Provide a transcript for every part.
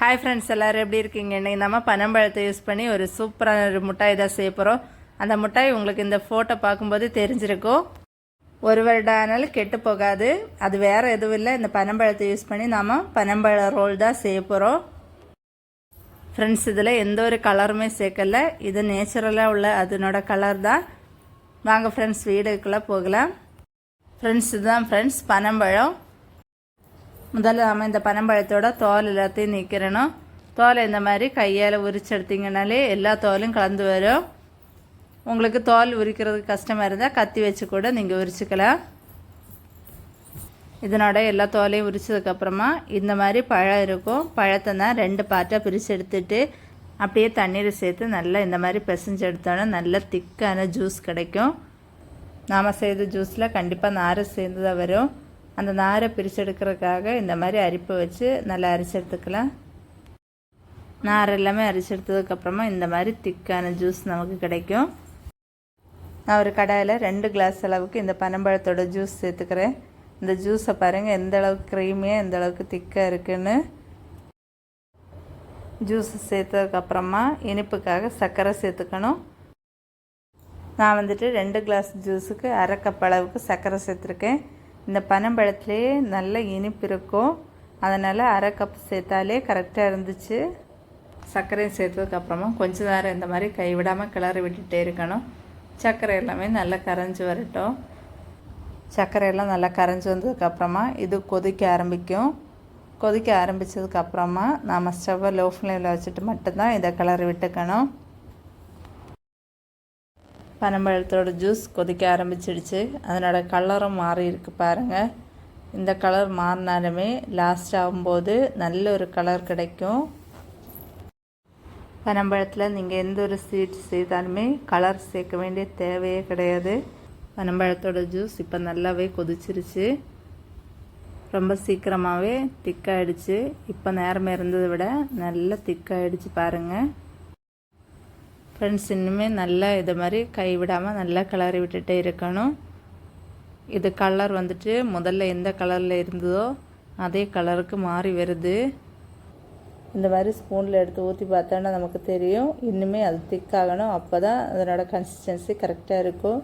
Hi friends எல்லோரும் எப்படி இருக்கீங்க? இன்றைக்கி நம்ம பனம்பழத்தை யூஸ் பண்ணி ஒரு சூப்பரான ஒரு மிட்டாய் தான் செய்ய போகிறோம் அந்த மிட்டாய் உங்களுக்கு இந்த ஃபோட்டோ பார்க்கும்போது தெரிஞ்சிருக்கும். ஒரு வருடம் ஆனாலும் கெட்டு போகாது. அது வேறு எதுவும் இல்லை. இந்த பனம்பழத்தை யூஸ் பண்ணி நாம் பனம்பழ ரோல் தான் செய்ய போகிறோம் ஃப்ரெண்ட்ஸ் இதில் எந்த ஒரு கலருமே சேர்க்கல. இது நேச்சுரலாக உள்ள அதனோட கலர் தான். வாங்க ஃப்ரெண்ட்ஸ் வீடுக்குள்ளே போகலாம். ஃப்ரெண்ட்ஸ் இதுதான் ஃப்ரெண்ட்ஸ் பனம்பழம். முதல்ல நம்ம இந்த பனம்பழத்தோட தோல் எல்லாத்தையும் நீக்கிறணும் தோலை இந்த மாதிரி கையால் உரிச்செடுத்திங்கனாலே எல்லா தோலும் கலந்து வரும். உங்களுக்கு தோல் உரிக்கிறதுக்கு கஷ்டமாக இருந்தால் கத்தி வச்சு கூட நீங்கள் உரிச்சுக்கலாம். இதனோட எல்லா தோலையும் உரிச்சதுக்கப்புறமா இந்த மாதிரி பழம் இருக்கும். பழத்தை தான் ரெண்டு பார்ட்டாக பிரித்து எடுத்துட்டு அப்படியே தண்ணீரை சேர்த்து நல்லா இந்த மாதிரி பிசைஞ்சு எடுத்தோன்னா நல்ல திக்கான ஜூஸ் கிடைக்கும். நாம் செய்த ஜூஸில் கண்டிப்பாக நாரை சேர்ந்து தான் வரும். அந்த நாரை பிரிச்செடுக்கிறதுக்காக இந்த மாதிரி அரிப்பை வச்சு நல்லா அரிச்சு எடுத்துக்கலாம். நார் எல்லாமே அரிச்சு எடுத்ததுக்கப்புறமா இந்த மாதிரி திக்கான ஜூஸ் நமக்கு கிடைக்கும். நான் ஒரு கடாயில் ரெண்டு கிளாஸ் அளவுக்கு இந்த பனம்பழத்தோட ஜூஸ் சேர்த்துக்கிறேன். இந்த ஜூஸை பாருங்கள் எந்த அளவுக்கு க்ரீமியாக எந்த அளவுக்கு திக்காக இருக்குன்னு. ஜூஸ் சேர்த்ததுக்கப்புறமா இனிப்புக்காக சர்க்கரை சேர்த்துக்கணும். நான் வந்துட்டு ரெண்டு கிளாஸ் ஜூஸுக்கு அரை கப் அளவுக்கு சர்க்கரை சேர்த்துருக்கேன். இந்த பனம்பழத்துலேயே நல்ல இனிப்பு இருக்கும். அதனால் அரை கப் சேர்த்தாலே கரெக்டாக இருந்துச்சு. சர்க்கரையும் சேர்த்ததுக்கப்புறமா கொஞ்ச நேரம் இந்த மாதிரி கைவிடாமல் கிளறி விட்டுட்டே இருக்கணும். சர்க்கரை எல்லாமே நல்லா கரைஞ்சி வரட்டும். சர்க்கரை எல்லாம் நல்லா கரைஞ்சி வந்ததுக்கப்புறமா இது கொதிக்க ஆரம்பிக்கும். கொதிக்க ஆரம்பித்ததுக்கப்புறமா நாம் ஸ்டவ்வை லோ ஃப்ளேமில் வச்சுட்டு மட்டும்தான் இதை கிளறி விட்டுக்கணும். பனம்பழத்தோட ஜூஸ் கொதிக்க ஆரம்பிச்சிடுச்சு. அதனோட கலரும் மாறி இருக்கு பாருங்கள் இந்த கலர் மாறினாலுமே லாஸ்ட் ஆகும்போது நல்ல ஒரு கலர் கிடைக்கும். பனம்பழத்தில் நீங்கள் எந்த ஒரு ஸ்வீட் செய்தாலுமே கலர் சேர்க்க வேண்டிய தேவையே கிடையாது. பனம்பழத்தோட ஜூஸ் இப்போ நல்லாவே கொதிச்சிருச்சு. ரொம்ப சீக்கிரமாகவே திக்காயிடுச்சு இப்போ நேரமே இருந்ததை விட நல்லா திக்காயிடுச்சு பாருங்கள் ஃப்ரெண்ட்ஸ் இன்னுமே நல்லா இதை மாதிரி கை விடாமல் நல்லா கிளறி விட்டுட்டே இருக்கணும். இது கலர் வந்துட்டு முதல்ல எந்த கலரில் இருந்ததோ அதே கலருக்கு மாறி வருது. இந்த மாதிரி ஸ்பூனில் எடுத்து ஊற்றி பார்த்தோன்னா நமக்கு தெரியும். இன்னுமே அது திக்காகணும் அப்போ தான் அதனோட கன்சிஸ்டன்சி கரெக்டாக இருக்கும்.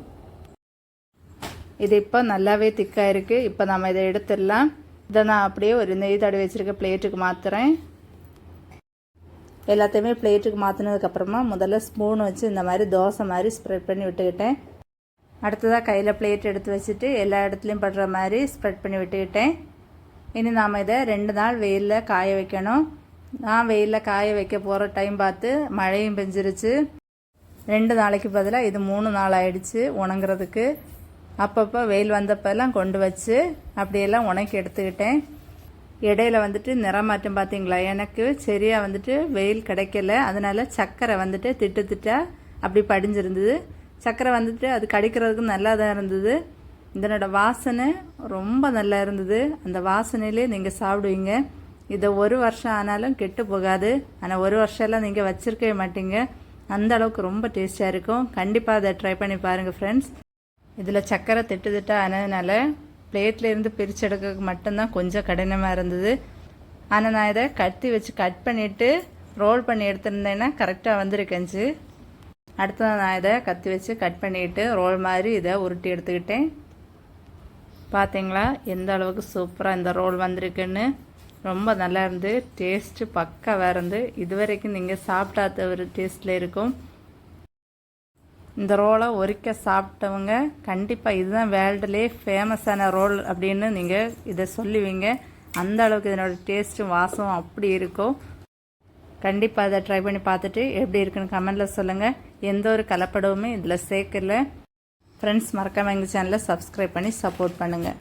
இது இப்போ நல்லாவே திக்காக இருக்குது இப்போ நம்ம இதை எடுத்துடலாம். இதை நான் அப்படியே ஒரு நெய் தடவை வச்சுருக்க பிளேட்டுக்கு மாற்றுறேன் எல்லாத்தையுமே பிளேட்டுக்கு மாற்றினதுக்கப்புறமா முதல்ல ஸ்பூன் வச்சு இந்த மாதிரி தோசை மாதிரி ஸ்ப்ரெட் பண்ணி விட்டுக்கிட்டேன். அடுத்ததாக கையில் பிளேட் எடுத்து வச்சுட்டு எல்லா இடத்துலையும் படுற மாதிரி ஸ்ப்ரெட் பண்ணி விட்டுக்கிட்டேன். இனி நாம் இதை ரெண்டு நாள் வெயிலில் காய வைக்கணும். நான் வெயிலில் காய வைக்க போகிற டைம் பார்த்து மழையும் பெஞ்சிருச்சு. ரெண்டு நாளைக்கு பதிலாக இது மூணு நாள் ஆயிடுச்சு உணங்குறதுக்கு. அப்பப்போ வெயில் வந்தப்பெல்லாம் கொண்டு வச்சு அப்படியெல்லாம் உணக்கி எடுத்துக்கிட்டேன். இடையில வந்துட்டு நிறமாற்றம் பார்த்தீங்களா? எனக்கு சரியாக வந்துட்டு வெயில் கிடைக்கல. அதனால் சக்கரை வந்துட்டு திட்டு திட்டா அப்படி படிஞ்சிருந்தது. சக்கரை வந்துட்டு அது கடிக்கிறதுக்கு நல்லா தான் இருந்தது. இதனோட வாசனை ரொம்ப நல்லா இருந்தது. அந்த வாசனையிலே நீங்கள் சாப்பிடுவீங்க. இதை ஒரு வருஷம் ஆனாலும் கெட்டு போகாது. ஆனால் ஒரு வருஷம்லாம் நீங்கள் வச்சுருக்கவே மாட்டீங்க. அந்த அளவுக்கு ரொம்ப டேஸ்டியாக இருக்கும். கண்டிப்பாக அதை ட்ரை பண்ணி பாருங்கள் ஃப்ரெண்ட்ஸ் இதில் சக்கரை திட்டு திட்டா ஆனதுனால பிளேட்ல இருந்து பிரித்து எடுக்கிறதுக்கு மட்டும்தான் கொஞ்சம் கடினமாக இருந்தது. ஆனால் நான் இதை கத்தி வச்சு கட் பண்ணிவிட்டு ரோல் பண்ணி எடுத்திருந்தேன்னா கரெக்டாக வந்திருக்கேஞ்சு அடுத்தது நான் இதை கத்தி வச்சு கட் பண்ணிவிட்டு ரோல் மாதிரி இதை உருட்டி எடுத்துக்கிட்டேன். பார்த்தீங்களா எந்த அளவுக்கு சூப்பராக இந்த ரோல் வந்திருக்குன்னு. ரொம்ப நல்லா இருந்து டேஸ்ட்டு பக்காவாக இருந்து. இது வரைக்கும் நீங்கள் சாப்பிட்டாத ஒரு டேஸ்ட்டில் இருக்கும். இந்த ரோலை ஒரிக்க சாப்பிட்டவங்க கண்டிப்பாக இதுதான் வேர்ல்டுலேயே ஃபேமஸான ரோல் அப்படின்னு நீங்கள் இதை சொல்லுவீங்க. அந்த அளவுக்கு இதனோட டேஸ்ட்டும் வாசம் அப்படி இருக்கும் கண்டிப்பாக அதை ட்ரை பண்ணி பார்த்துட்டு எப்படி இருக்குன்னு கமெண்டில் சொல்லுங்கள் எந்த ஒரு கலப்படவுமே இதில் சேர்க்கல. ஃப்ரெண்ட்ஸ் மறக்காமல் எங்கள் சேனலை சப்ஸ்கிரைப் பண்ணி சப்போர்ட் பண்ணுங்கள்